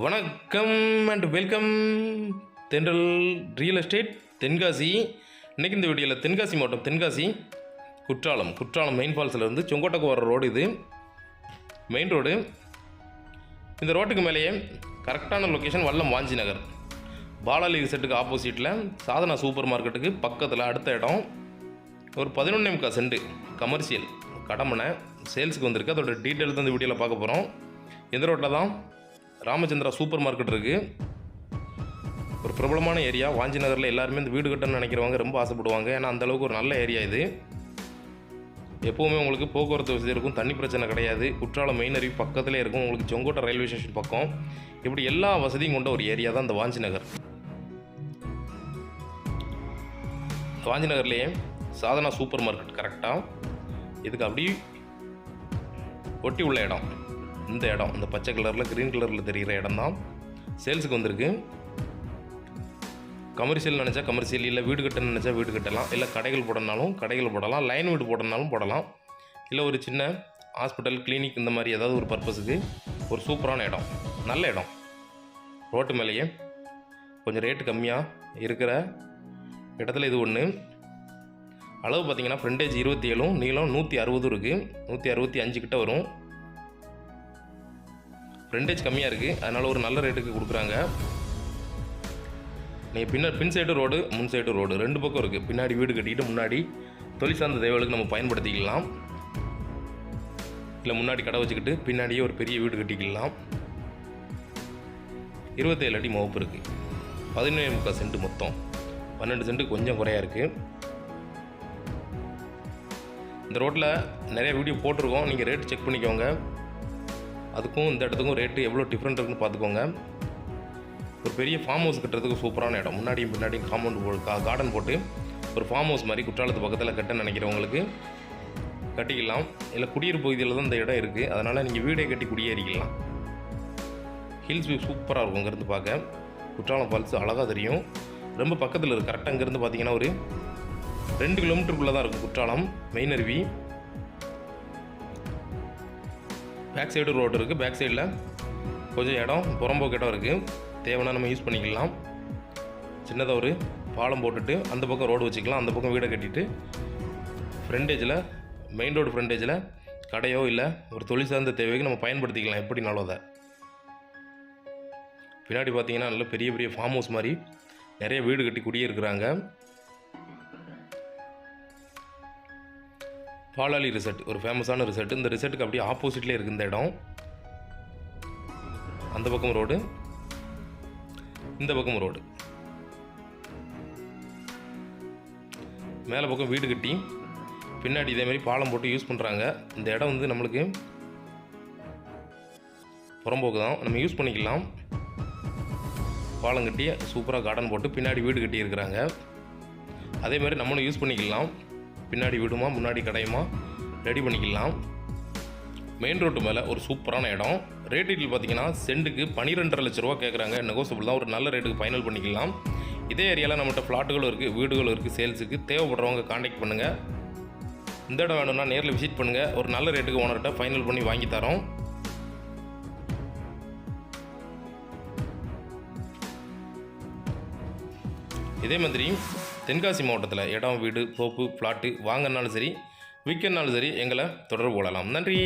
வணக்கம் and welcome Thendral real estate Tenkasi. இன்றைக்கி இந்த வீடியோவில் தென்காசி மாவட்டம் தென்காசி குற்றாலம். குற்றாலம் மெயின் ஃபால்ஸில் இருந்து செங்கோட்டைக்கு வர ரோடு இது. மெயின் ரோடு இந்த ரோட்டுக்கு மேலேயே கரெக்டான லொக்கேஷன் வல்லம் வாஞ்சி நகர். பாலாலி செட்டுக்கு ஆப்போசிட்டில் சாதனா சூப்பர் மார்க்கெட்டுக்கு பக்கத்தில் அடுத்த இடம். ஒரு பதினொன்னே முக்கால் சென்ட் கமர்ஷியல் கடமனை சேல்ஸுக்கு வந்திருக்கு. அதோட டீட்டெயில் தான் இந்த வீடியோவில் பார்க்க போகிறோம் எந்த ரோட்டில் தான்? ராமச்சந்திரா சூப்பர் மார்க்கெட் இருக்குது ஒரு பிரபலமான ஏரியா. வாஞ்சி நகரில் எல்லாருமே இந்த வீடு கட்டணும்னு நினைக்கிறவங்க ரொம்ப ஆசைப்படுவாங்க. ஏன்னா அந்தளவுக்கு ஒரு நல்ல ஏரியா இது. எப்போவுமே உங்களுக்கு போக்குவரத்து வசதி இருக்கும். தண்ணி பிரச்சனை கிடையாது. குற்றாலம் மெயின் அருவி பக்கத்திலே இருக்கும். உங்களுக்கு செங்கோட்டை ரயில்வே ஸ்டேஷன் பக்கம். இப்படி எல்லா வசதியும் கொண்ட ஒரு ஏரியா தான் இந்த வாஞ்சி நகர். வாஞ்சி நகர்லேயே சாதனா சூப்பர் மார்க்கெட் கரெக்டாக இதுக்கு அப்படி ஒட்டி உள்ள இடம். இந்த இடம் இந்த பச்சை கலரில் க்ரீன் கலரில் தெரிகிற இடம் தான் சேல்ஸுக்கு வந்திருக்கு. கமர்ஷியல் நினச்சா கமர்ஷியல் இல்லை வீடு கட்டணும்னு நினச்சா வீடு கட்டலாம். இல்லை கடைகள் போடணும்னாலும் கடைகள் போடலாம். லைன் வீடு போடணும்னாலும் போடலாம். இல்லை ஒரு சின்ன ஹாஸ்பிட்டல் கிளினிக் இந்த மாதிரி ஏதாவது ஒரு பர்பஸுக்கு ஒரு சூப்பரான இடம் நல்ல இடம். ரோட்டு மேலேயே கொஞ்சம் ரேட்டு கம்மியாக இருக்கிற இடத்துல இது ஒன்று அளவு பார்த்தீங்கன்னா ஃப்ரண்டேஜ் இருபத்தி ஏழும் நீளம் நூற்றி அறுபதும் இருக்குது நூற்றி அறுபத்தி அஞ்சு கிட்ட வரும். ரெண்டேஜ் கம்மியாக இருக்குது அதனால் ஒரு நல்ல ரேட்டுக்கு கொடுக்குறாங்க. நீங்கள் பின்ன பின் சைடு ரோடு முன் சைடு ரோடு ரெண்டு பக்கம் இருக்குது பின்னாடி வீடு கட்டிக்கிட்டு முன்னாடி தொழில் சார்ந்த தேவைகளுக்கு நம்ம பயன்படுத்திக்கலாம். இல்லை முன்னாடி கடை வச்சுக்கிட்டு பின்னாடியே ஒரு பெரிய வீடு கட்டிக்கலாம். இருபத்தேழு அடி முகப்பு இருக்குது பதினேழு முக்கால் சென்ட் மொத்தம். பன்னெண்டு சென்ட் கொஞ்சம் குறையா இருக்குது இந்த ரோட்டில் நிறைய வீடியோ போட்டிருக்கோம். நீங்கள் ரேட் செக் பண்ணிக்கோங்க. அதுக்கும் இந்த இடத்துக்கும் ரேட்டு எவ்வளோ டிஃப்ரெண்ட் இருக்குன்னு பார்த்துக்கோங்க. ஒரு பெரிய ஃபார்ம் ஹவுஸ் கட்டுறதுக்கு சூப்பரான இடம். முன்னாடியும் பின்னாடியும் காம்பவுண்ட் போ கார்டன் போட்டு ஒரு ஃபார்ம் ஹவுஸ் மாதிரி குற்றாலத்து பக்கத்தில் கட்ட நினைக்கிறவங்களுக்கு கட்டிக்கலாம். இல்லை குடியிருப்பு பகுதியில் தான் இந்த இடம் இருக்குது அதனால் நீங்கள் வீடே கட்டி குடியேறிக்கலாம். ஹில்ஸ் வியூ சூப்பராக இருக்கும் இங்கேருந்து பார்க்க. குற்றாலம் ஃபால்ஸ் அழகாக தெரியும். ரொம்ப பக்கத்தில் இருக்குது கரெக்டாக இங்கேருந்து பார்த்தீங்கன்னா ஒரு ரெண்டு கிலோமீட்டருக்குள்ளே தான் இருக்கும் குற்றாலம். மெயின் அருவி. பேக் சைடு ரோடு இருக்குது பேக் சைடில் கொஞ்சம் இடம் புறம்போக்கு இடம் இருக்குது தேவைன்னா நம்ம யூஸ் பண்ணிக்கலாம். சின்னதாக ஒரு பாலம் போட்டுட்டு அந்த பக்கம் ரோடு வச்சுக்கலாம். அந்த பக்கம் வீடை கட்டிட்டு ஃப்ரண்டேஜில் மெயின் ரோடு ஃப்ரண்டேஜில் கடையோ இல்லை ஒரு தொழில் சார்ந்த தேவைக்கு நம்ம பயன்படுத்திக்கலாம். எப்படினாலும் அதை. பின்னாடி பார்த்தீங்கன்னா நல்ல பெரிய பெரிய ஃபார்ம் ஹவுஸ் மாதிரி நிறைய வீடு கட்டி குடியிருக்கிறாங்க. பாலாலி ரிசர்ட் ஒரு ஃபேமஸான ரிசர்ட். இந்த ரிசர்ட்டுக்கு அப்படியே ஆப்போசிட்லேயே இருக்குது இந்த இடம். அந்த பக்கம் ரோடு. இந்த பக்கம் ரோடு. மேலே பக்கம் வீடு கட்டி. பின்னாடி இதே மாதிரி பாலம் போட்டு யூஸ் பண்ணுறாங்க இந்த இடம் வந்து நம்மளுக்கு புறம்போக்கு தான். நம்ம யூஸ் பண்ணிக்கலாம். பாலம் கட்டி சூப்பராக கார்டன் போட்டு பின்னாடி வீடு கட்டி இருக்கிறாங்க அதே மாதிரி நம்மளும் யூஸ் பண்ணிக்கலாம். பின்னாடி வீடுமா முன்னாடி கடையுமா? ரெடி பண்ணிக்கலாம். மெயின் ரோட்டு மேலே ஒரு சூப்பரான இடம். ரேட் டீட்டெயில் பார்த்தீங்கன்னா சென்ட்டுக்கு பன்னிரெண்டரை லட்ச ரூபா கேட்குறாங்க நெகோசபிள் தான். ஒரு நல்ல ரேட்டுக்கு ஃபைனல் பண்ணிக்கலாம். இதே ஏரியாவில் நம்மகிட்ட ஃப்ளாட்டுகளும் இருக்குது வீடுகளும் இருக்குது சேல்ஸுக்கு தேவைப்படுறவங்க காண்டாக்ட் பண்ணுங்கள் இந்த இடம் வேணும்னா நேரில் விசிட் பண்ணுங்கள் ஒரு நல்ல ரேட்டுக்கு ஓனர்கிட்ட ஃபைனல் பண்ணி வாங்கி தரோம். இதே மாதிரி தென்காசி மாவட்டத்தில் இடம் வீடு தோப்பு ஃப்ளாட்டு வாங்கினாலும் சரி விற்கனாலும் சரி எங்களை தொடர்பு கொள்ளலாம். நன்றி!